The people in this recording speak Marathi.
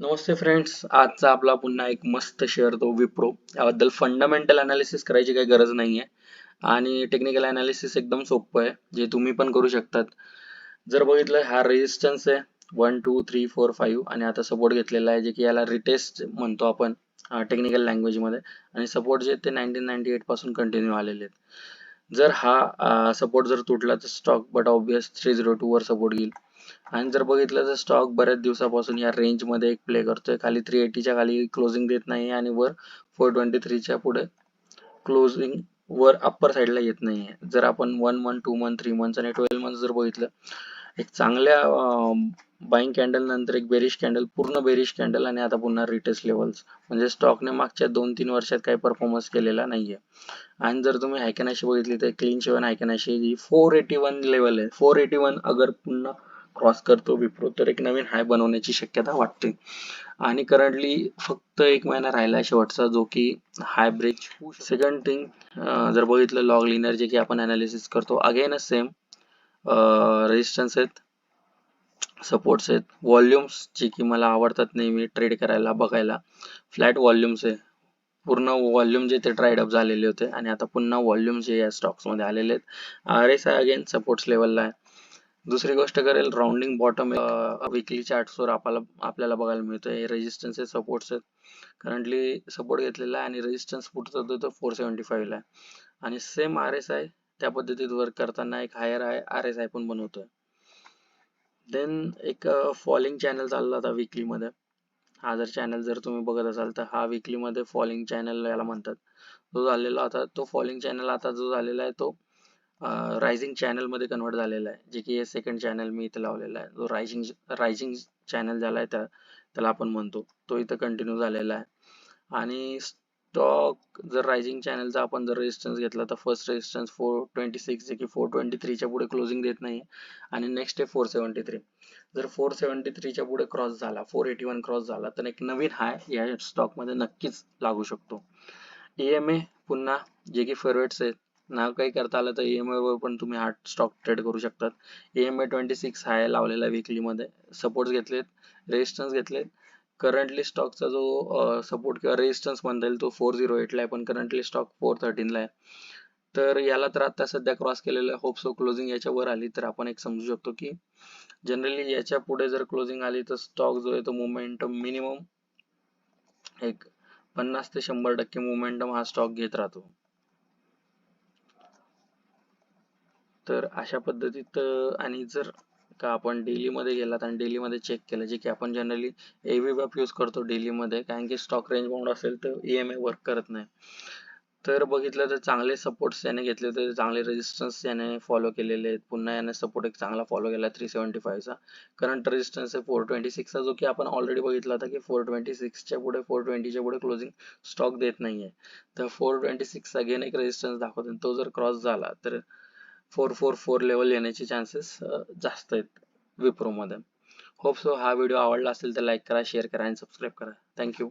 नमस्ते फ्रेंड्स आजचा आपला पुन्हा एक मस्त शेअर तो विप्रो. याबद्दल फंडामेंटल अनालिसिस करायची काही गरज नाहीये. आणि टेक्निकल अनालिसिस एकदम सोपं आहे जे तुम्ही पण करू शकतात. जर बघितलं हा रेजिस्टन्स आहे. One two three four five आणि आता सपोर्ट घेतलेला आहे जे की याला रिटेस्ट म्हणतो आपण टेक्निकल लँग्वेजमध्ये. आणि सपोर्ट जे ते नाईन्टीन नाईन्टी एटपासून कंटिन्यू आलेले आहेत. जर हा सपोर्ट जर तुटला तर stock but obviously three zero two वर सपोर्ट घेईल आणि जर बघितलं तर स्टॉक बऱ्याच दिवसापासून या रेंजमध्ये एक प्ले करतोय. खाली थ्री एटीच्या खाली क्लोजिंग देत नाही आणि वर फोर ट्वेंटी थ्रीच्या पुढे क्लोजिंग वर अप्पर साईडला येत नाहीये. जर आपण one month two month three month आणि ट्वेल्व मंथ जर बघितलं एक चांगल्या बाईंग कॅन्डल नंतर एक बेरिश कॅन्डल पूर्ण बेरिश कॅन्डल आणि आता पुन्हा रिटेस्ट लेवल्स म्हणजे स्टॉकने मागच्या दोन तीन वर्षात काही परफॉर्मन्स केलेला नाहीये. आणि जर तुम्ही हायकॅनाशी बघितली तर क्लीन शेवन हायकॅनाशी जी फोर एटी वन लेवल आहे. फोर एटी वन अगर पुन्हा क्रॉस करतो विप्रो तर एक नवीन हाय बनवण्याची शक्यता वाटते. आणि करंटली फक्त एक महिना राहिला शेवटचा जो की हाय ब्रेक सेकंड थिंग जर बघितलं लॉग लिनर जे की आपण अनालिसिस करतो अगेन सेम रेजिस्टन्स आहेत सपोर्ट्स आहेत व्हॉल्युम्स जे की मला आवडतात नेहमी ट्रेड करायला बघायला. फ्लॅट व्हॉल्युम्स आहे. पूर्ण व्हॉल्यूम जे ते ट्राईड अप झालेले होते. आणि आता पुन्हा व्हॉल्यूम जे या स्टॉक्समध्ये आलेले आहेत. R S I again supports लेवलला आहे. दुसरी गोष्ट करेल राउंडिंग बॉटम विकली चार्ट्सवर आपल्याला आपल्याला बघायला मिळतोय. रेजिस्टन्स आहे सपोर्ट्स आहेत. करंटली सपोर्ट घेतलेला आहे आणि रेजिस्टन्स पुढचा होतो तो फोर सेवन्टी फाईव्ह आहे. आणि सेम आर एस आय त्या पद्धतीत वर्क करताना एक higher I R S I पण बनवतोय. देन एक फॉलिंग चॅनल चालला होता विकली मध्ये. हा जर चॅनल जर तुम्ही बघत असाल तर हा विकली मध्ये फॉलिंग चॅनल याला म्हणतात. जो झालेला होता तो फॉलिंग चॅनल आता जो झालेला आहे तो रायझिंग चॅनलमध्ये कन्वर्ट झालेला आहे. जे की सेकंड चॅनल मी इथे लावलेला आहे. जो रायझिंग रायझिंग चॅनल झाला आहे त्या त्याला आपण म्हणतो. तो इथं कंटिन्यू झालेला आहे. आणि स्टॉक जर रायझिंग चॅनलचा आपण जर रेजिस्टन्स घेतला तर first resistance four twenty six जे की फोर ट्वेंटी थ्रीच्या पुढे क्लोजिंग देत नाही. आणि नेक्स्ट आहे फोर सेव्हन्टी थ्री जर फोर सेव्हन्टी थ्रीच्या पुढे क्रॉस झाला फोर एटी वन क्रॉस झाला तर एक नवीन हाय या स्टॉकमध्ये नक्कीच लागू शकतो. ईएमए पुन्हा जे की फेवरेट्स आहेत नाव काही करता आलं तर ईएमआय वर पण तुम्ही हा स्टॉक ट्रेड करू शकतात. ईएमआय ट्वेंटी सिक्स हाय लावलेला विकली मध्ये. सपोर्ट घेतलेत रेजिस्टन्स घेतलेत. करंटली स्टॉकचा जो सपोर्ट किंवा रेजिस्टन्स म्हणता येईल तो फोर झिरो एटला आहे पण करंटली स्टॉक फोर थर्टीनला आहे. तर याला तर आता सध्या क्रॉस केलेलं आहे. होप सो क्लोजिंग याच्या वर आली तर आपण एक समजू शकतो की जनरली याच्यापुढे जर क्लोजिंग आली तर स्टॉक जो आहे तो मोमेंटम मिनिमम एक पन्नास ते शंभर टक्के मोमेंटम हा स्टॉक घेत राहतो. तर अशा पद्धतीत आणि जर का आपण डेली मध्ये गेलात आणि डेलीमध्ये चेक केलं जे की आपण जनरली एव्ही बॅप यूज करतो डेली मध्ये कारण की स्टॉक रेंज बाउंड असेल तर ईएमआय वर्क करत नाही. तर बघितलं तर चांगले सपोर्ट्स याने घेतले होते चांगले रेजिस्टन्स याने फॉलो केलेले आहेत. पुन्हा याने सपोर्ट एक चांगला फॉलो केला थ्री सेव्हन्टी फायचा करंट रेजिस्टन्स आहे फोर ट्वेंटी सिक्सचा जो की आपण ऑलरेडी बघितला होता की फोर ट्वेंटी सिक्सच्या पुढे फोर ट्वेंटीच्या पुढे क्लोजिंग स्टॉक देत नाहीये. तर फोर ट्वेंटी सिक्स अगेन एक रेजिस्टन्स दाखवतो तो जर क्रॉस झाला तर फोर फोर फोर लेवल येण्याचे चान्सेस जास्त आहेत विप्रो मध्ये होप सो हा व्हिडिओ आवडला असेल तर लाईक करा शेअर करा आणि सबस्क्राईब करा. थँक्यू